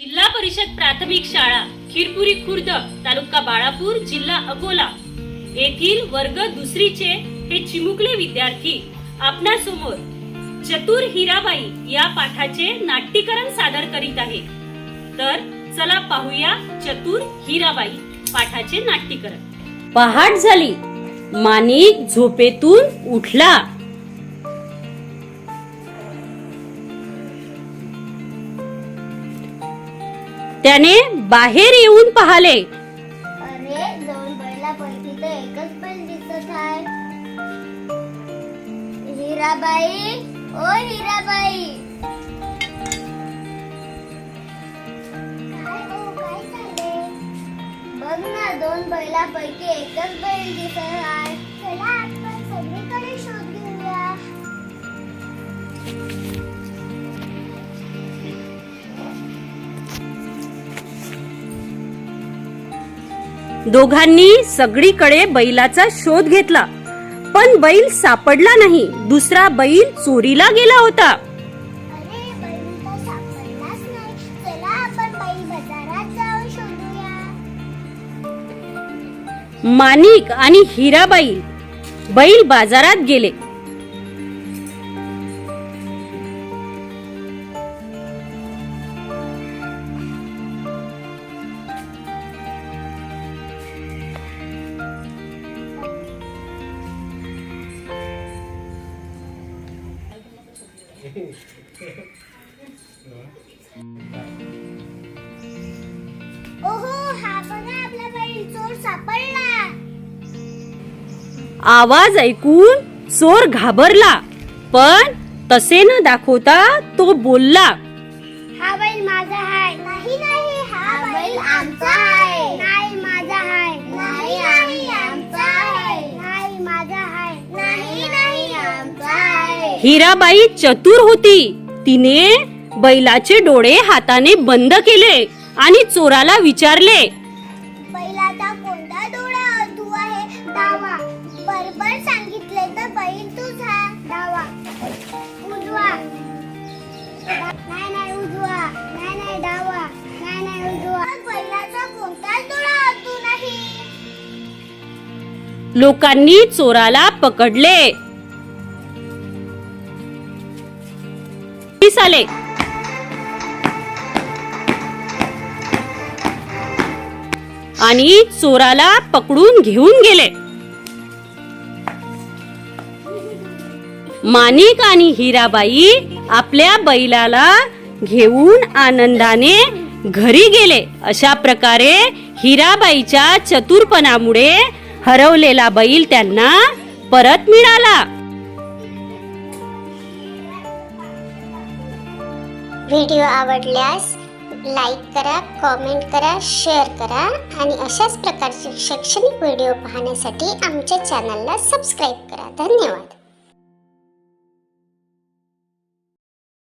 जिल्हा परिषद प्राथमिक शाळा खिरपुरी खुर्द तालुका बाळापूर जिल्हा अकोला. येथील वर्ग दुसरीचे हे चिमुकले विद्यार्थी आपणासमोर चतुर हिराबाई या पाठाचे नाट्यकरण सादर करीत आहे तर चला पाहूया चतुर हिराबाई पाठाचे नाट्यकरण. पहाट झाली. माणिक झोपेतून उठला. त्याने बाहेर येऊन पाहले. अरे दोन बैलापैकी तर एकच बैल दिसत आहे. हिराबाई ओ हिराबाई. काय ओ काय झाले बघ ना दोन बैलापैकी एकच बैल दिसत आहे. दोघांनी सगळीकडे बैलाचा शोध घेतला. पण बैल सापडला नाही. दुसरा बैल चोरीला गेला होता. माणिक आणि हिराबाई बैल बाजारात गेले. ओहो हा बघा आपला बैल चोर सापडला. आवाज ऐकून चोर घाबरला पण तसे न दाखवता तो बोलला. हा बैल माझा आहे नाही नाही हा बैल आमचा आहे. हिराबाई चतुर होती. तिने बैलाचे डोळे हाताने बंद केले आणि चोराला विचारले बैलाचा कोणता डोळा तू आहे? डावा बरोबर सांगितले तर बैल तुझा डावा उजवा. नाही नाही उजवा. नाही नाही डावा नाही नाही उजवा. बैलाचा कोणताच डोळा तू नाही? लोकांनी चोराला पकडले. पोलीस आले. आणि चोराला पकडून घेऊन गेले. माणिक आणि हिराबाई आपल्या बैलाला घेऊन आनंदाने घरी गेले. अशा प्रकारे हिराबाईच्या चतुरपणामुळे हरवलेला बैल त्यांना परत मिळाला. व्हिडिओ आवडल्यास लाईक करा कॉमेंट करा शेअर करा आणि अशाच प्रकारचे शैक्षणिक व्हिडिओ पाहण्यासाठी आमच्या चॅनलला सबस्क्राईब करा. धन्यवाद.